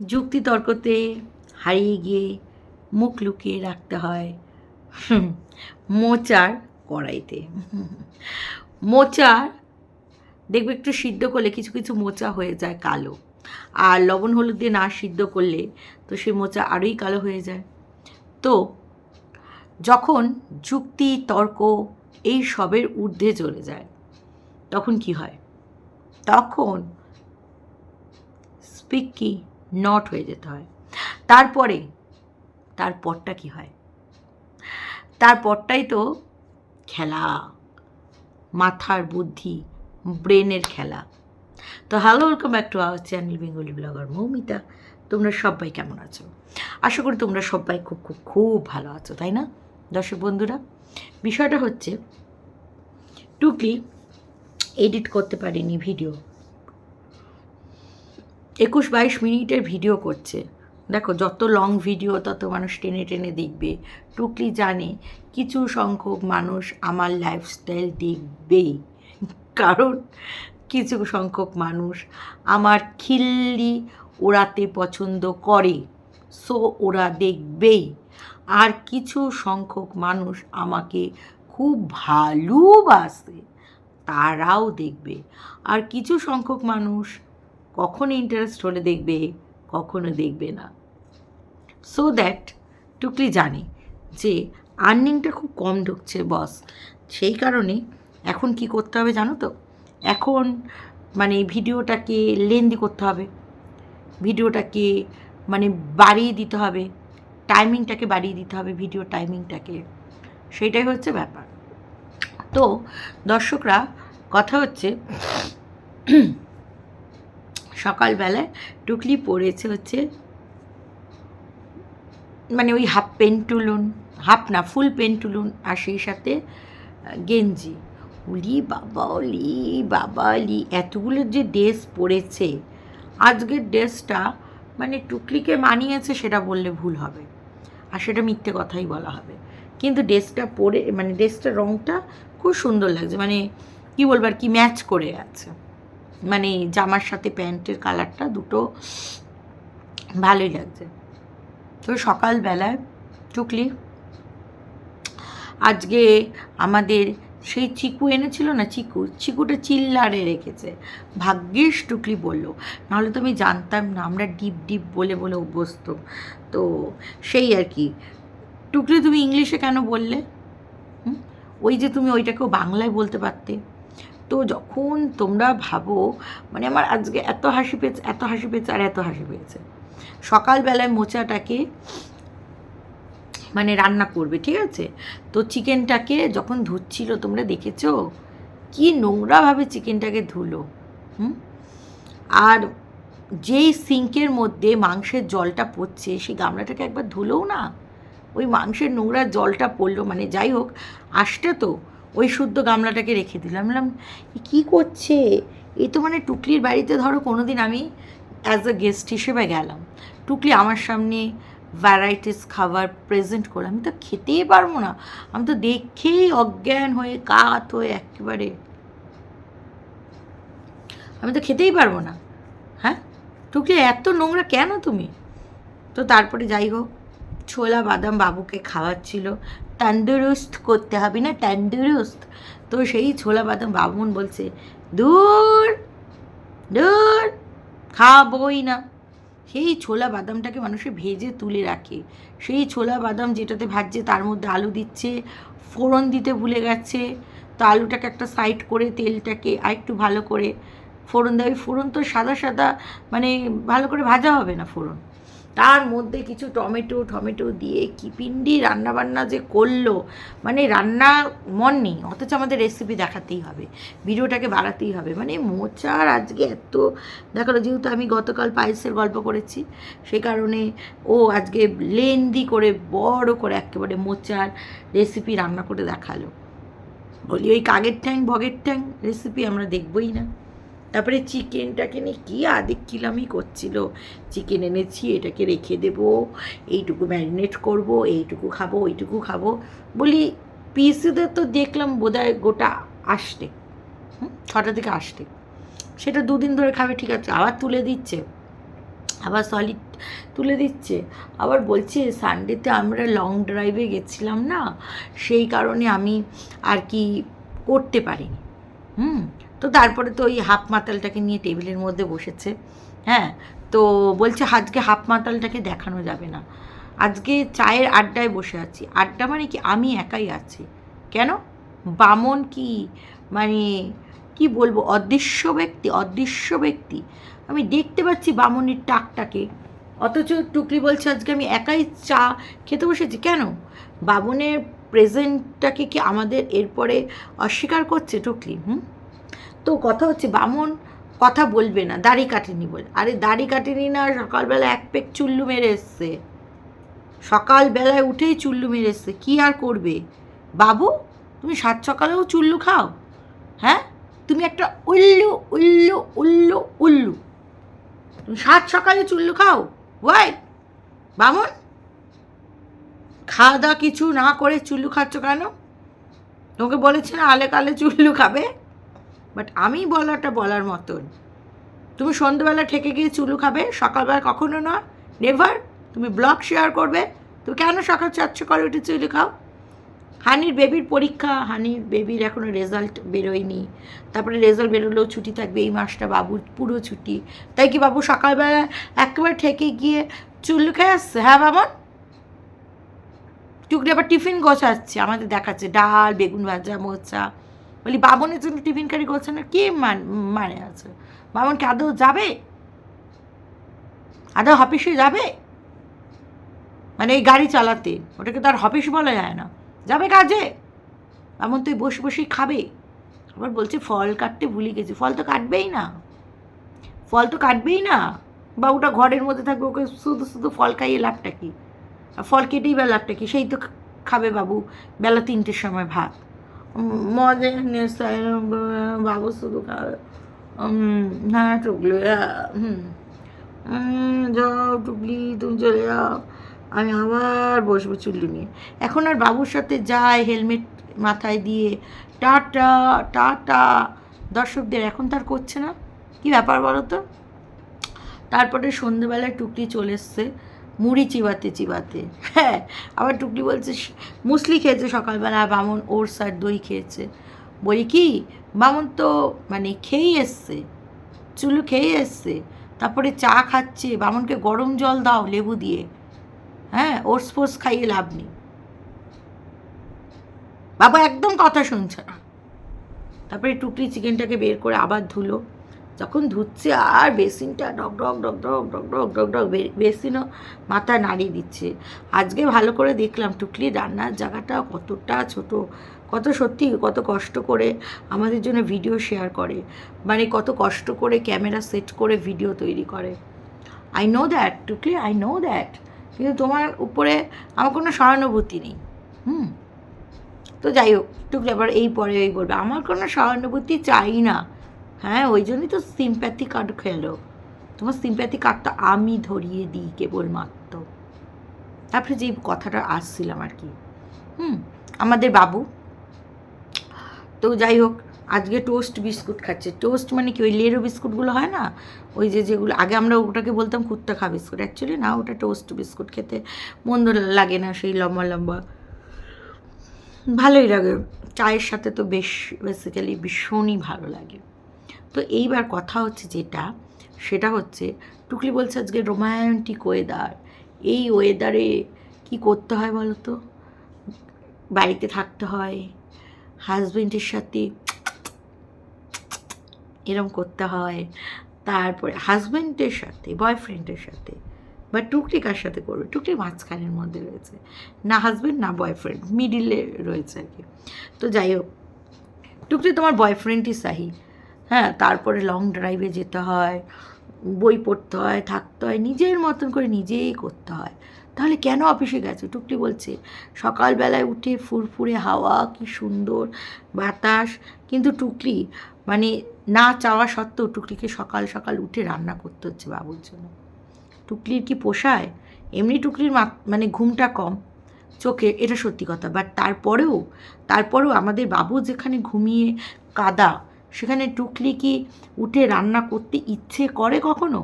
যুক্তিতর্কতে হারিয়ে গিয়ে মুখ লুকিয়ে রাখতে হয়। মোচার কড়াইতে। মোচার, দেখবে একটু সিদ্ধ করলে কিছু কিছু মোচা হয়ে যায় কালো। আর লবণ হলুদ দিয়ে না সিদ্ধ করলে তো সেই মোচা আরোই কালো হয়ে যায়। তো যখন যুক্তি, তর্ক এই সবের ঊর্ধ্বে চলে যায়, তখন কি হয়? তখন স্পিক কি নট হয়ে যেতে হয়। তারপরে, তারপরটা কি হয়? তারপরটাই তো খেলা। মাথার বুদ্ধি, ব্রেনের খেলা। তো hello, welcome back to our channel Bengali blogger Moumita. তোমরা সবাই কেমন আছো? আশা করি তোমরা সবাই খুব খুব খুব ভালো আছো, তাই না? দর্শক বন্ধুরা, বিষয়টা হচ্ছে টুকলি এডিট করতে পারিনি ভিডিও একুশ বাইশ মিনিটের ভিডিও করছে। দেখো, যত লং ভিডিও তত মানুষ টেনে টেনে দেখবে। টুকলি জানে কিছু সংখ্যক মানুষ আমার লাইফস্টাইল দেখবেই কারণ কিছু সংখ্যক মানুষ আমার খিল্লি ওড়াতে পছন্দ করে। সো ওরা দেখবেই। আর কিছু সংখ্যক মানুষ আমাকে খুব ভালোবাসে। তারাও দেখবে। আর কিছু সংখ্যক মানুষ কখনো ইন্টারেস্ট হলে দেখবে, কখনো দেখবে না। সো দ্যাট টুকলি জানে যে আর্নিংটা খুব কম ঢুকছে বস সেই কারণে এখন কি করতে হবে জানো তো? এখন মানে ভিডিওটাকে লেন্দি করতে হবে। ভিডিওটাকে মানে বাড়িয়ে দিতে হবে। টাইমিংটাকে বাড়িয়ে দিতে হবে ভিডিও টাইমিংটাকে সেইটাই হচ্ছে ব্যাপার। তো দর্শকরা, কথা হচ্ছে সকালবেলায় টুকলি পড়েছে হচ্ছে মানে ওই হাফ পেন্টুলুন, হাফ না, ফুল পেন্টুলুন আর সেই সাথে গেঞ্জি। উলি বাবা অলি বাবা অলি এতগুলো যে ড্রেস পরেছে আজকের ড্রেসটা মানে টুকলিকে মানিয়েছে সেটা বললে ভুল হবে আর সেটা মিথ্যে কথাই বলা হবে। কিন্তু ড্রেসটা পরে মানে ড্রেসটার রঙটা খুব সুন্দর লাগছে মানে কী বলব আর কি, ম্যাচ করে আছে। মানে জামার সাথে প্যান্টের কালারটা দুটো ভালোই লাগছে। তো সকালবেলায় টুকলি আজকে আমাদের সেই চিকু এনেছিল না চিকু? চিকুটা চিল্লারে রেখেছে। ভাগ্যিস টুকলি বলল, নাহলে তো আমি জানতাম না, আমরা ডিপ ডিপ বলে বলে অভ্যস্ত। তো সেই আর কি। টুকলি তুমি ইংলিশে কেন বললে? ওই যে তুমি ওইটাকেও বাংলায় বলতে পারতে। তো যখন তোমরা ভাবো মানে আমার আজকে এত হাসি পেয়েছে, এত হাসি পেয়েছে আর এত হাসি পেয়েছে। সকালবেলায় মোচাটাকে মানে রান্না করবে, ঠিক আছে? তো চিকেনটাকে যখন ধুচ্ছিল, তোমরা দেখেছ? কি নোংরাভাবে চিকেনটাকে ধুলো, হুম? আর যেই সিঙ্কের মধ্যে মাংসের জলটা পড়ছে, সেই গামলাটাকে একবার ধুলোও না। ওই মাংসের নোংরা জলটা পড়ল মানে যাই হোক আসতে তো। ওই শুদ্ধ গামলাটাকে রেখে দিলাম। বললাম কী করছে? এ তো মানে টুকলির বাড়িতে ধরো কোনো দিন আমি অ্যাজ আ গেস্ট হিসেবে গেলাম। টুকলি আমার সামনে ভ্যারাইটিস খাবার প্রেজেন্ট করে। আমি তো খেতেই পারব না। আমি তো দেখেই অজ্ঞান হয়ে, কাত হয়ে একেবারে। আমি তো খেতেই পারব না। হ্যাঁ? টুকলি এত নোংরা কেন তুমি? তো তারপরে যাই হোক, ছোলা বাদাম বাবুকে খাওয়াচ্ছিল। তন্দুরুস্ত করতে হবে, না তন্দুরুস্ত? তো সেই ছোলা বাদাম বাবুন বলছে, দূর দূর, খাবই না। সেই ছোলা বাদামটাকে মানুষে ভেজে তুলে রাখে। সেই ছোলা বাদাম যেটাতে ভাজছে তার মধ্যে আলু দিচ্ছে, ফোড়ন দিতে ভুলে গেছে। তো আলুটাকে একটা সাইড করে তেলটাকে আরেকটু ভালো করে ফোড়ন দেয় ফোড়ন তো সাদা সাদা মানে ভালো করে ভাজা হবে না ফোড়ন। তার মধ্যে কিছু টমেটো টমেটো দিয়ে কি পিন্ডি রান্নাবান্না যে করল মানে রান্না মন নেই, অথচ আমাদের রেসিপি দেখাতেই হবে, ভিডিওটাকে বাড়াতেই হবে। মানে মোচার আজকে এত দেখাল যেহেতু আমি গতকাল পায়েসের গল্প করেছি সে কারণে ও আজকে লেন্দি করে, বড় করে একেবারে মোচার রেসিপি রান্না করে দেখাল। বলি, ওই কাগের ঠ্যাং, ভগের ঠ্যাং রেসিপি আমরা দেখবই না। তারপরে চিকেনটাকে নিয়ে কী আদিক কিলামি করছিল? চিকেন এনেছি, এটাকে রেখে দেবো, এইটুকু ম্যারিনেট করব, এইটুকু খাব, ওইটুকু খাব। বলি, পিসিদের তো দেখলাম বোধহয় গোটা আসতে। ছটা থেকে আসতে। সেটা দুদিন ধরে খাবে, ঠিক আছে, আবার তুলে দিচ্ছে। আবার সলিড তুলে দিচ্ছে। আবার বলছে সানডেতে আমরা লং ড্রাইভে গেছিলাম না, সেই কারণে আমি আর কি করতে পারিনি। হুম তো তারপরে তো ওই হাফ মাতালটাকে নিয়ে টেবিলের মধ্যে বসেছে হ্যাঁ? তো বলছে আজকে হাফ মাতালটাকে দেখানো যাবে না। আজকে চায়ের আড্ডায় বসে আছি। আড্ডা মানে কি? আমি একাই আছি। কেন? বামন কি? মানে কি বলব? অদৃশ্য ব্যক্তি অদৃশ্য ব্যক্তি। আমি দেখতে পাচ্ছি বামনের টাকটাকে। অথচ টুকরি বলছে আজকে আমি একাই চা খেতে বসেছি। কেন? বামনের প্রেজেন্টটাকে কি আমাদের এরপরে অস্বীকার করছে টুকলি? হুম? তো কথা হচ্ছে, বামন কথা বলবে না, দাড়ি কাটেনি বলে। আরে দাড়ি কাটেনি না, সকালবেলা এক পেক চুল্লু মেরে এসছে। সকালবেলায় উঠেই চুল্লু মেরে এসছে, কী আর করবে? বাবু, তুমি সাত সকালেও চুল্লু খাও? হ্যাঁ? তুমি একটা উল্লু উল্লু উল্লু উল্লু। তুমি সাত সকালে চুল্লু খাও? ওয়াই বামন, খাওয়া দাওয়া কিছু না করে চুল্লু খাচ্ছ কেন? তোমাকে বলেছে না, আলে কালে চুল্লু খাবে? বাট আমি বলাটা বলার মতন। তুমি সন্ধ্যেবেলা ঠেকে গিয়ে চুলু খাবে, সকালবেলা কখনো না নেভার তুমি ব্লগ শেয়ার করবে। তুমি কেন সকাল চারশো করে উঠে চুলু খাও? হানির বেবির পরীক্ষা, হানির বেবির এখনও রেজাল্ট বেরোয়নি। তারপরে রেজাল্ট বেরোলেও ছুটি থাকবে, এই মাসটা বাবুর পুরো ছুটি। তাই কি বাবু সকালবেলা একেবারে ঠেকে গিয়ে চুল্লু খেয়ে আসছে? হ্যাঁ বামন টুকরি আবার টিফিন গোছাচ্ছে, আমাদের দেখাচ্ছে, ডাল, বেগুন ভাজা, মোচা। বলি, বামনের জন্য টিফিন কারি গোছানোর কি মান আছে? বামন কি আদৌ যাবে? আদৌ অফিসে যাবে? মানে এই গাড়ি চালাতে, ওটাকে তো আর অফিস বলা যায় না। যাবে কাজে? এমন তুই বসে বসেই খাবে। আবার বলছে, ফল কাটতে ভুলে গেছি। ফল তো কাটবেই না। ফল তো কাটবেই না। বা ওটা ঘরের মধ্যে থাকবে, ওকে শুধু শুধু ফল খাইয়ে লাভটা কি? ফল কেটেই বা লাভটা কি? সেই তো খাবে বাবু। বেলা তিনটের সময় ভাত। নেশায় বাবু শুধু খাবে উম, হ্যাঁ টুকলি যাও টুকলি তুমি চলে যাও। আমি আবার বসবো চুল্লি নিয়ে। এখন আর বাবুর সাথে যায় হেলমেট মাথায় দিয়ে। Tata tata. দর্শকদের এখন তার করছে না। কি ব্যাপার বলো তো? তারপরে সন্ধেবেলায় টুকলি চলে এসছে। মুড়ি চিবাতে চিবাতে। হ্যাঁ আবার টুকলি বলছে মুসলি খেয়েছে সকালবেলা, বামন ওর আর দই খেয়েছে। বলি, কি? বামন তো মানে খেয়েই এসছে, চুলু খেয়েই এসছে, তারপরে চা খাচ্ছে, বামনকে গরম জল দাও লেবু দিয়ে। হ্যাঁ ওটস ফোর্স খাইয়ে লাভ নেই। বাবা একদম কথা শুনছে না। তারপরে টুকরি চিকেনটাকে বের করে আবার ধুলো। যখন ধুচ্ছে আর বেসিনটা ডক ডক ডক ডক ডক ডক ডক ডক বেসিনও মাথা নাড়িয়ে দিচ্ছে। আজকে ভালো করে দেখলাম টুকলি রান্নার জায়গাটা কতটা ছোট, কত সত্যি কত কষ্ট করে আমাদের জন্য ভিডিও শেয়ার করে মানে কত কষ্ট করে ক্যামেরা সেট করে ভিডিও তৈরি করে। আই নো দ্যাট টুকলি আই নো দ্যাট কিন্তু তোমার উপরে আমার কোনো সহানুভূতি নেই। হুম, তো যাই হোক, টুকলি আবার এই পরে এই বলবে, আমার কোনো সহানুভূতি চাই না। হ্যাঁ ওই জন্যই তো সিম্প্যাথি কার্ড খেলো। তোমার সিম্প্যাথি কার্ডটা আমি ধরিয়ে দিই কেবলমাত্র। তারপরে যে কথাটা আসছিলাম আর কি। হুম, আমাদের বাবু। তো যাই হোক, আজকে টোস্ট বিস্কুট খাচ্ছে। টোস্ট মানে কি, ওই লেরো বিস্কুটগুলো হয় না? ওই যে যেগুলো, আগে আমরা ওটাকে বলতাম কুত্তা খা বিস্কুট। অ্যাকচুয়ালি না, ওটা টোস্ট বিস্কুট খেতে মন্দ লাগে না সেই লম্বা লম্বা। ভালোই লাগে। চায়ের সাথে তো বেশ বেসিক্যালি ভীষণই ভালো লাগে। তো এইবার কথা হচ্ছে যেটা, সেটা হচ্ছে টুকলি বলছে আজকে রোম্যান্টিক ওয়েদার এই ওয়েদারে কি করতে হয় বলো তো বাড়িতে থাকতে হয় হাজবেন্ডের সাথে এরম করতে হয়, তারপরে হাজব্যান্ডের সাথে বয়ফ্রেন্ডের সাথে, বা টুকলি কার সাথে করবে? টুকলি মাঝখানের মধ্যে রয়েছে। না হাজব্যান্ড না বয়ফ্রেন্ড মিডিলে রয়েছে আর কি। তো যাই হোক, টুকলি তোমার বয়ফ্রেন্ডই সাহি হ্যাঁ তারপরে লং ড্রাইভে যেতে হয়, বই পড়তে হয়, থাকতে হয়, নিজের মতন করে নিজেই করতে হয়। তাহলে কেন অফিসে গেছে? টুকলি বলছে, সকালবেলায় উঠে ফুরফুরে হাওয়া, কি সুন্দর বাতাস, কিন্তু টুকলি মানে না চাওয়া সত্ত্বেও টুকলিকে সকাল সকাল উঠে রান্না করতে হচ্ছে বাবুর জন্য। টুকলির কি পোষায়? এমনি টুকলির মানে ঘুমটা কম, চোখে, এটা সত্যি কথা। বাট তারপরেও তারপরেও আমাদের বাবু যেখানে ঘুমিয়ে কাদা সেখানে টুকলি কি উঠে রান্না করতে ইচ্ছে করে কখনো?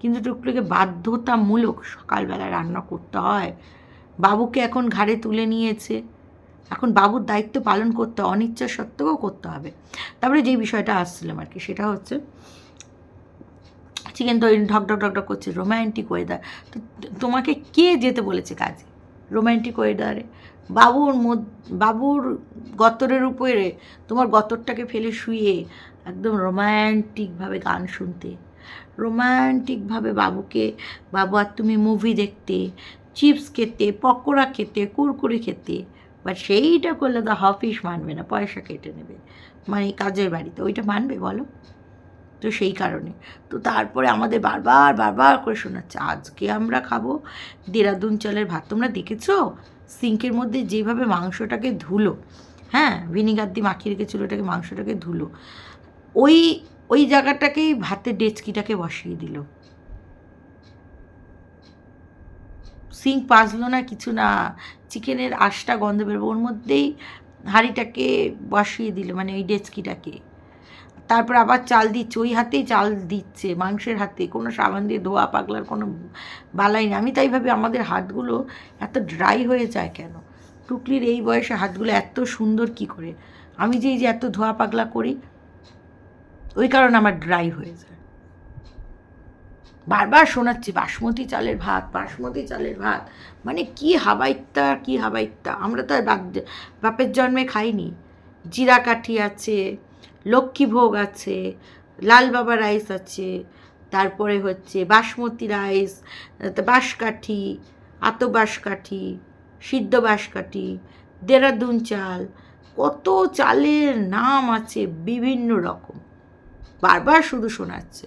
কিন্তু টুকলিকে বাধ্যতামূলক সকালবেলা রান্না করতে হয়। বাবুকে এখন ঘাড়ে তুলে নিয়েছে। এখন বাবুর দায়িত্ব পালন করতে অনিচ্ছা সত্ত্বেও করতে হবে। তারপরে যে বিষয়টা আসছিলাম আর কি, সেটা হচ্ছে চিকেন তো ঢক ঢক ঢক ঢক করছে রোম্যান্টিক ওয়েদার তো তোমাকে কে যেতে বলেছে কাজে? রোম্যান্টিক ওয়েদারে বাবুর বাবুর গতরের উপরে তোমার গতরটাকে ফেলে শুয়ে একদম রোম্যান্টিকভাবে গান শুনতে। রোম্যান্টিকভাবে বাবুকে, বাবু আর তুমি মুভি দেখতে চিপস খেতে, পকোড়া খেতে, কুরকুরে খেতে বাট সেইটা করলে তো অফিস মানবে না, পয়সা কেটে নেবে। মানে কাজের বাড়িতে, ওইটা মানবে বলো? তো সেই কারণে। তো তারপরে আমাদের বারবার বারবার করে শোনাচ্ছে, আজকে আমরা খাব দেরাদুন চালের ভাত, তোমরা দেখেছ? সিঙ্কের মধ্যে যেভাবে মাংসটাকে ধুলো হ্যাঁ ভিনিগার দিয়ে মাখিয়ে রেখেছিলো ওটাকে মাংসটাকে ধুলো, ওই ওই জায়গাটাকেই ভাতের ডেচকিটাকে বসিয়ে দিল। সিঙ্ক পাজলো না, কিছু না, চিকেনের আশটা গন্ধ বেরোবে, ওর মধ্যেই হাঁড়িটাকে বসিয়ে দিল মানে ওই ডেচকিটাকে। তারপর আবার চাল দিচ্ছে, ওই হাতেই চাল দিচ্ছে, মাংসের হাতে, কোনো সাবান দিয়ে ধোয়া, পাগলার কোনো বালাই না আমি তাই ভাবি আমাদের হাতগুলো এত ড্রাই হয়ে যায় কেন? টুকলির এই বয়সে হাতগুলো এত সুন্দর কি করে? আমি যে যে এত ধোয়া, পাগলা করি, ওই কারণে আমার ড্রাই হয়ে যায়। বারবার শোনাচ্ছি, বাসমতি চালের ভাত, বাসমতি চালের ভাত। মানে কি হাবাইত্যা কি হাবাইত্যা আমরা তো আর বাপ- বাপের জন্মে খাইনি। জিরা কাঠি আছে লক্ষ্মীভোগ আছে, লাল বাবা রাইস আছে, তারপরে হচ্ছে বাসমতি রাইস বাঁশকাঠি আতো বাঁশকাঠি, সিদ্ধ বাঁশকাঠি, দেরাদুন চাল, কত চালের নাম আছে বিভিন্ন রকম। বারবার শুধু শোনাচ্ছে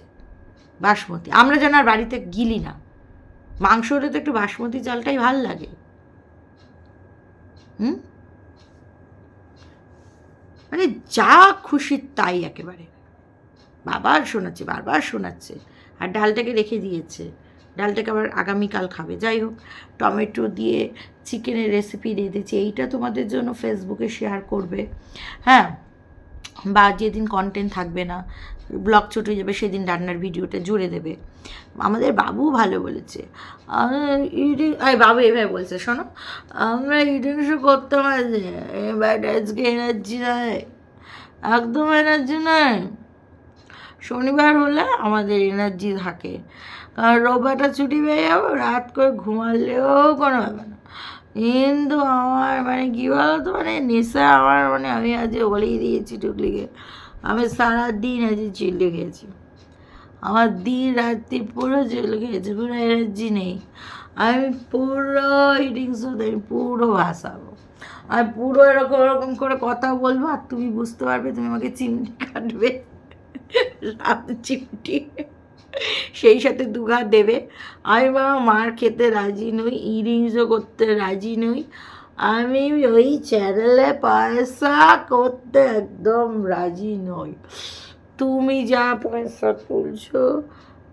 বাসমতি। আমরা যেন আর বাড়িতে গিলি না। মাংস হলে তো একটু বাসমতি চালটাই ভালো লাগে। হুম? মানে যা খুশি তাই একেবারে। বাবার শোনাচ্ছে, বারবার শোনাচ্ছে। আর ডালটাকে রেখে দিয়েছে। ডালটাকে আবার আগামীকাল খাবে। যাই হোক, টমেটো দিয়ে চিকেনের রেসিপি দিয়ে দিয়েছি। এইটা তোমাদের জন্য ফেসবুকে শেয়ার করবে। হ্যাঁ বা যেদিন কন্টেন্ট থাকবে না ব্লগ ছোট হয়ে যাবে, সেদিন রান্নার ভিডিওটা জুড়ে দেবে। আমাদের বাবু ভালো বলেছে। বাবু এভাবে বলছে, শোনো, আমরা ইডিং শো করতাম আজ এবার আজকে এনার্জি নাই, একদম এনার্জি নাই। শনিবার হলে আমাদের এনার্জি থাকে, কারণ রোববারটা ছুটি পেয়ে যাব, রাত করে ঘুমালেও কোনো ব্যাপার কিন্তু আমার মানে কী বলো তো মানে নেশা আমার মানে আমি আজ বলেই দিয়েছি টুকলিকে। আমি সারাদিন আজ চিল্লে খেয়েছি। আমার দিন রাত্রি পুরো চিল্লে খেয়েছি, পুরো এনার্জি নেই। আমি পুরো ইটিং শুধু পুরো ভাসাবো। আর পুরো এরকম এরকম করে কথা বলব আর তুমি বুঝতে পারবে তুমি আমাকে চিমটি কাটবে। চিমটি। সেই সাথে দুঘাত দেবে। আমি বাবা মার খেতে রাজি নই ইরিংসও করতে রাজি নই। আমি ওই চ্যানেলে পয়সা করতে একদম রাজি নই। তুমি যা পয়সা তুলছো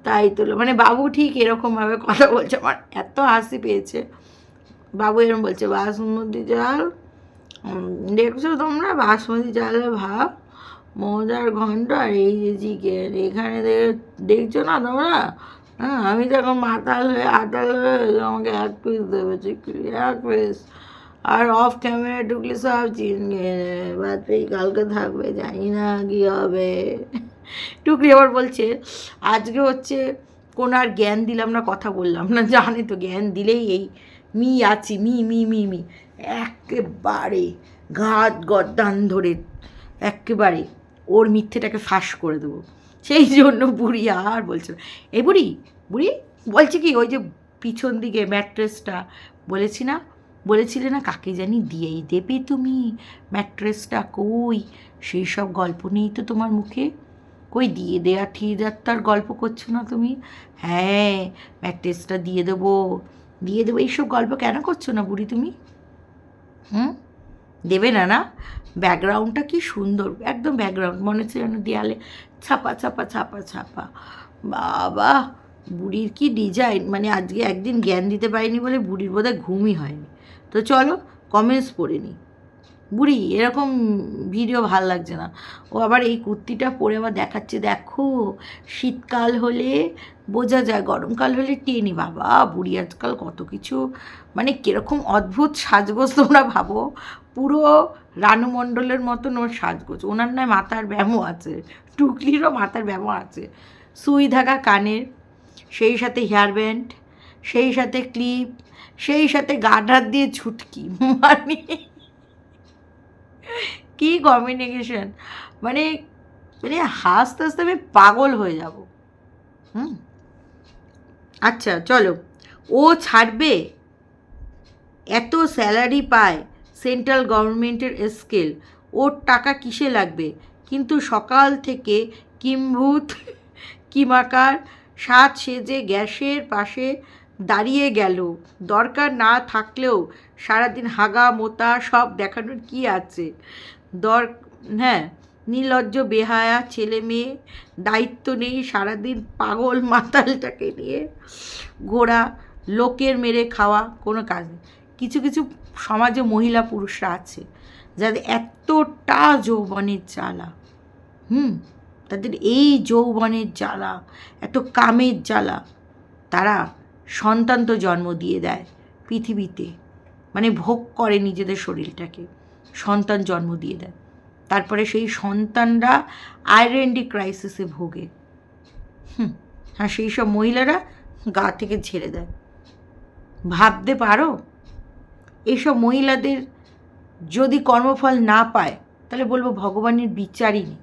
তাই তোলো। মানে বাবু ঠিক এরকমভাবে কথা বলছে, আমার এত হাসি পেয়েছে। বাবু এরকম বলছে, বাসমতি চাল দেখছ তোমরা? বাসমতি চালের ভাব মজার ঘন্ট এই যে চিকেন এখানে দেখে দেখছ না তোমরা? হ্যাঁ আমি তো এখন মাতাল হয়ে আটাল হয়ে আমাকে এক পিস দেবে এক পিস আর অফ ক্যামেরা ঢুকলে সব চিকেন খেয়ে নেবে। কালকে থাকবে, জানি না কী হবে। টুকরি আবার বলছে, আজকে হচ্ছে কোনো আর জ্ঞান দিলাম না, কথা বললাম না। জানে তো, জ্ঞান দিলেই এই মি আছি, মি মি মি মি। একেবারে ঘাত গদ্দান ধরে, একেবারে। ওর মিথ্যেটাকে ফাঁস করে দেবো। সেই জন্য বুড়ি আর বলছে না। এই বুড়ি বুড়ি, বলছে কি, ওই যে পিছন দিকে ম্যাট্রেসটা বলেছি না, বলেছিলে না কাকে জানি দিয়েই দেবে তুমি, ম্যাট্রেসটা কই? সেই সব গল্প নেই তো তোমার মুখে? কই দিয়ে দেয়া ঠিয়ে দেওয়ার গল্প করছ না তুমি? হ্যাঁ ম্যাট্রেসটা দিয়ে দেবো দিয়ে দেবো। এইসব গল্প কেন করছ না বুড়ি তুমি? হুম? দেবে না না? ব্যাকগ্রাউন্ডটা কি সুন্দর, একদম ব্যাকগ্রাউন্ড মনে হচ্ছে যেন দেয়ালে ছাপা ছাপা ছাপা ছাপা। বাবা, বুড়ির কি ডিজাইন মানে আজকে একদিন জ্ঞান দিতে পারিনি বলে বুড়ির বোধহয় ঘুমই হয়নি। তো চলো কমেন্টস পড়ে নিই। বুড়ি, এরকম ভিডিও ভালো লাগছে না। ও আবার এই কুর্তিটা পরে আবার দেখাচ্ছে, দেখো, শীতকাল হলে বোঝা যায়, গরমকাল হলে টেনি বাবা, বুড়ি আজকাল কত কিছু। মানে কীরকম অদ্ভুত সাজগোজ তোমরা ভাবো। পুরো রানু মণ্ডলের মতন ওর সাজগোজ। ওনার নয় মাথার ব্যামো আছে, টুকলিরও মাথার ব্যামো আছে। সুই ধাগা কানের, সেই সাথে হেয়ার ব্যান্ড সেই সাথে ক্লিপ সেই সাথে গাডার দিয়ে ছুটকি মানে কি কমিউনিকেশন মানে মানে হাসতে হাসতে আমি পাগল হয়ে যাব। হুম? আচ্ছা চলো। ও ছাড়বে, এত স্যালারি পায় সেন্ট্রাল গভর্নমেন্টের স্কেল ওর টাকা কিসে লাগবে? কিন্তু সকাল থেকে কিম্ভূত, কিমাকার সাত সেজে গ্যাসের পাশে দাঁড়িয়ে গেল। দরকার না থাকলেও সারাদিন হাগা, মোতা সব দেখানোর কি আছে? দর হ্যাঁ নির্লজ্জ, বেহায়া ছেলে মেয়ে, দায়িত্ব নেই সারাদিন পাগল মাতালটাকে নিয়ে। ঘোরা লোকের মেরে খাওয়া, কোনো কাজ নেই। কিছু কিছু সমাজে মহিলা পুরুষরা আছে, যাদের এতটা যৌবনের জ্বালা। হুম, তাদের এই যৌবনের জ্বালা, এত কামের জ্বালা, তারা সন্তান তো জন্ম দিয়ে দেয় পৃথিবীতে। মানে ভোগ করে নিজেদের শরীরটাকে। সন্তান জন্ম দিয়ে দেয়। তারপরে সেই সন্তানরা আইডেন্টি ক্রাইসিসে ভোগে। হুম হ্যাঁ সেই সব মহিলারা গা থেকে ছেড়ে দেয়। ভাবতে পারো? এইসব মহিলাদের যদি কর্মফল না পায়, তাহলে বলব ভগবানের বিচারই নেই।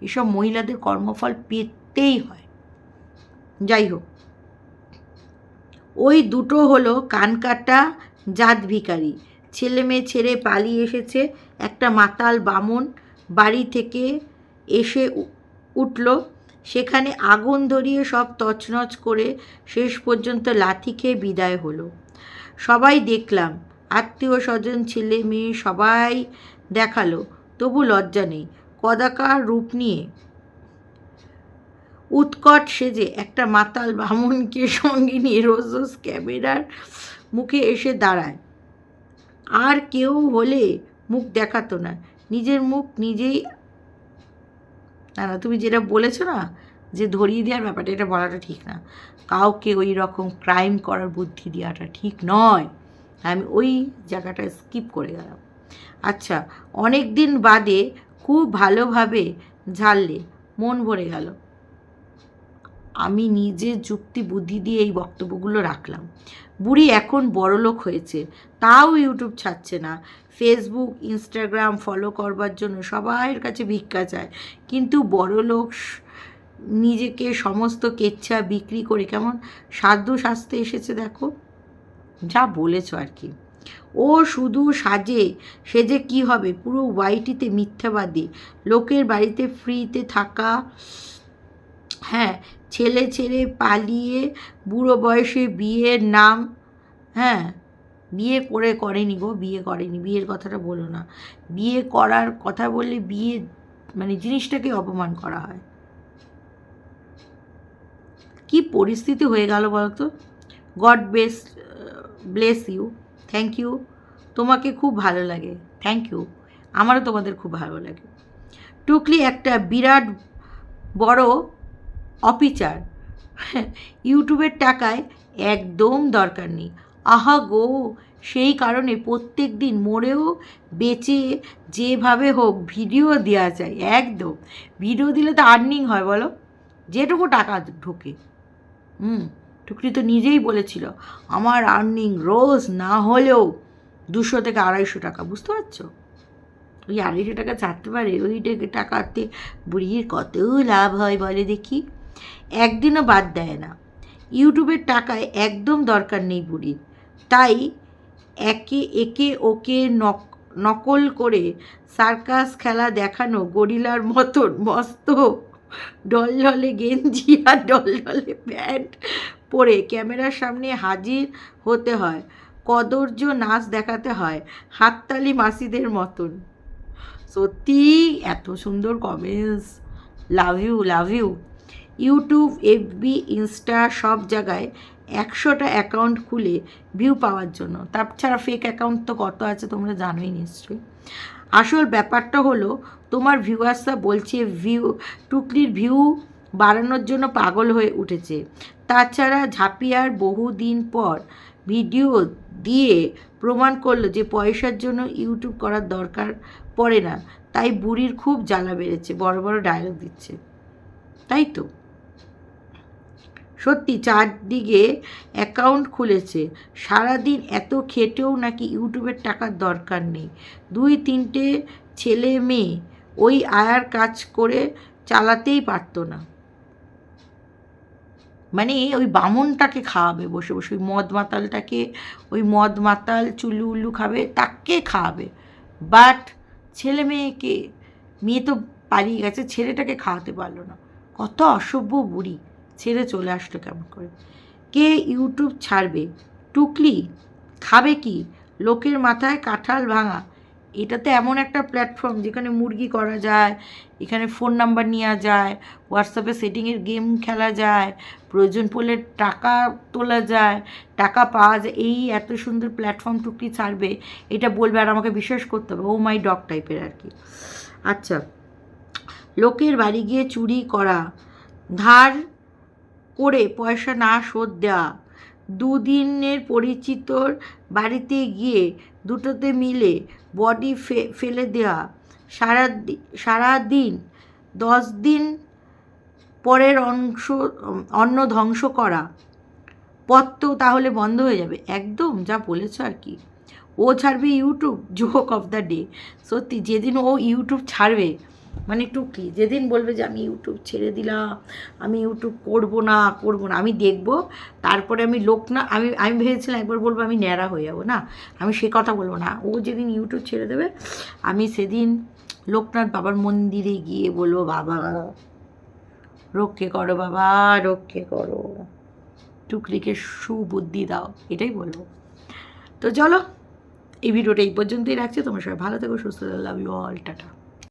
এসব মহিলাদের কর্মফল পেতেই হয়। যাই হোক। ওই দুটো হলো কানকাটা জাত ভিখারি। ছেলে মেয়ে ছেড়ে পালিয়ে এসেছে একটা মাতাল বামন বাড়ি থেকে এসে উঠল। সেখানে আগুন ধরিয়ে সব তছনছ করে শেষ পর্যন্ত লাথি খেয়ে বিদায় হলো। সবাই দেখলাম, আত্মীয় স্বজন, ছেলে মেয়ে সবাই দেখাল, তবু লজ্জা নেই। কদাকার রূপ নিয়ে উৎকট সেজে একটা মাতাল বামুনকে সঙ্গে নিয়ে রোজ রোজ ক্যামেরার মুখে এসে দাঁড়ায়। আর কেউ হলে মুখ দেখাতো না। নিজের মুখ নিজেই না না, তুমি যেটা বলেছ না যে ধরিয়ে দেওয়ার ব্যাপারটা, এটা বলাটা ঠিক না। কাউকে ওই রকম ক্রাইম করার বুদ্ধি দেওয়াটা ঠিক নয়। আমি ওই জায়গাটা স্কিপ করে গেলাম। আচ্ছা অনেক দিন বাদে খুব ভালোভাবে ঝাললে মন ভরে গেল। আমি নিজে যুক্তি বুদ্ধি দিয়ে এই বক্তব্যগুলো রাখলাম। বুড়ি এখন বড়লোক হয়েছে, তাও ইউটিউব ছাড়ছে না। ফেসবুক ইনস্টাগ্রাম ফলো করবার জন্য সবাইয়ের কাছে ভিক্ষা চায়। কিন্তু বড়লোক স- নিজেকে সমস্ত কেচ্ছা বিক্রি করে কেমন সাধ্য সাজতে এসেছে দেখো? যা বলেছ আর কি। ও শুধু সাজে, সেজে কি হবে? পুরো ওয়াইটিতে মিথ্যাবাদী। লোকের বাড়িতে ফ্রিতে থাকা হ্যাঁ ছেলে ছেড়ে পালিয়ে বুড়ো বয়সে বিয়ের নাম হ্যাঁ বিয়ে করে করেনি গো, বিয়ে করেনি, বিয়ের কথাটা বলো না। বিয়ে করার কথা বললে বিয়ে মানে জিনিসটাকে অপমান করা হয়। কি পরিস্থিতি হয়ে গেল বলতো? God bless bless you, thank you. তোমাকে খুব ভালো লাগে, থ্যাংক ইউ। আমারও তোমাদের খুব ভালো লাগে। টুকলি একটা বিরাট বড় অপিচার। ইউটিউবের টাকায় একদম দরকার নেই। আহা গো, সেই কারণে প্রত্যেক দিন মরেও বেঁচে যেভাবে হোক ভিডিও দেওয়া যায়, একদম। ভিডিও দিলে তো আর্নিং হয়, বলো? যেটুকু টাকা ঢোকে। হুম, টুকরি তো নিজেই বলেছিল, আমার আর্নিং রোজ না হলেও দুশো থেকে আড়াইশো টাকা। বুঝতে পারছ? ওই আড়াইশো টাকা চারতে পারে, ওই টাকা- টাকাতে বুড়ির কত লাভ হয় বলে দেখি। একদিনও বাদ দেয় না। ইউটিউবের টাকায় একদম দরকার নেই বুড়ির। তাই একে একে, ওকে নক, নকল করে সার্কাস খেলা দেখানো গরিলার মতন মস্ত ডলডলে গেঞ্জি আর ডলডলে প্যান্ট পরে ক্যামেরার সামনে হাজির হতে হয়। কদর্য নাচ দেখাতে হয় হাততালি মাসিদের মতন। সত্যি এত সুন্দর comments love you love you YouTube, FB, Insta সব জায়গায় একশোটা অ্যাকাউন্ট খুলে ভিউ পাওয়ার জন্য। তাছাড়া ফেক অ্যাকাউন্ট তো কত আছে তোমরা জানোই নিশ্চয়ই। আসল ব্যাপারটা হলো, তোমার ভিউয়ার্সরা বলছে ভিউ টুকলির ভিউ বাড়ানোর জন্য পাগল হয়ে উঠেছে। তাছাড়া ঝাঁপিয়ার বহুদিন পর ভিডিও দিয়ে প্রমাণ করল যে পয়সার জন্য ইউটিউব করার দরকার পড়ে না। তাই বুড়ির খুব জ্বালা বেড়েছে, বড় বড় ডায়লগ দিচ্ছে। তাই তো? সত্যি চারদিকে অ্যাকাউন্ট খুলেছে। সারাদিন এত খেটেও নাকি ইউটিউবের টাকার দরকার নেই। দুই তিনটে ছেলে মেয়ে ওই আয়ার কাজ করে চালাতেই পারতো না। মানে ওই বামনটাকে খাওয়াবে বসে বসে, ওই মদ মাতালটাকে, ওই মদ মাতাল চুলু উল্লু খাবে, তাকে খাওয়াবে। বাট ছেলে মেয়েকে, মেয়ে তো পালিয়ে গেছে, ছেলেটাকে খাওয়াতে পারল না। কত অসভ্য বুড়ি। ছেড়ে চলে আসলো কেমন করে? কে ইউটিউব ছাড়বে? টুকলি খাবে কি? লোকের মাথায় কাঁঠাল ভাঙা। এটা তো এমন একটা প্ল্যাটফর্ম যেখানে মুরগি করা যায়, এখানে ফোন নাম্বার নেওয়া যায় হোয়াটসঅ্যাপে সেটিংয়ের গেম খেলা যায়, প্রয়োজন পড়লে টাকা তোলা যায়, টাকা পাওয়া যায়। এই এত সুন্দর প্ল্যাটফর্ম টুকলি ছাড়বে, এটা বলবে আর আমাকে বিশ্বাস করতে হবে। ও মাই ডগ টাইপের আর কি। আচ্ছা লোকের বাড়ি গিয়ে চুরি করা। ধার করে পয়সা না শোধ দেওয়া দুদিনের পরিচিতর বাড়িতে গিয়ে দুটোতে মিলে বডি ফেলে দেওয়া সারা সারাদিন দশ দিন পরের অংশ, অন্ন ধ্বংস করা। পথ তো তাহলে বন্ধ হয়ে যাবে। একদম যা বলেছ আর কি। ও ছাড়বে YouTube joke of the day সত্যি, যেদিন ও ইউটিউব ছাড়বে মানে টুকলি যেদিন বলবে যে আমি ইউটিউব ছেড়ে দিলাম, আমি ইউটিউব করব না করব না, আমি দেখব, তারপরে আমি লোক না, আমি আমি ভেবেছিলাম একবার বলব আমি ন্যাড়া হয়ে যাব, না, আমি সে কথা বলব না, ও যেদিন ইউটিউব ছেড়ে দেবে, আমি সেদিন লোকনাথ বাবার মন্দিরে গিয়ে বলব, বাবা, রক্ষে করো বাবা, রক্ষে করো টুকলিকে সুবুদ্ধি দাও, এটাই বলব। তো চলো, এই ভিডিওটা এই পর্যন্তই রাখছি, তোমার সবাই ভালো থেকো, সুস্থ লাভ ইউ অল টাটা।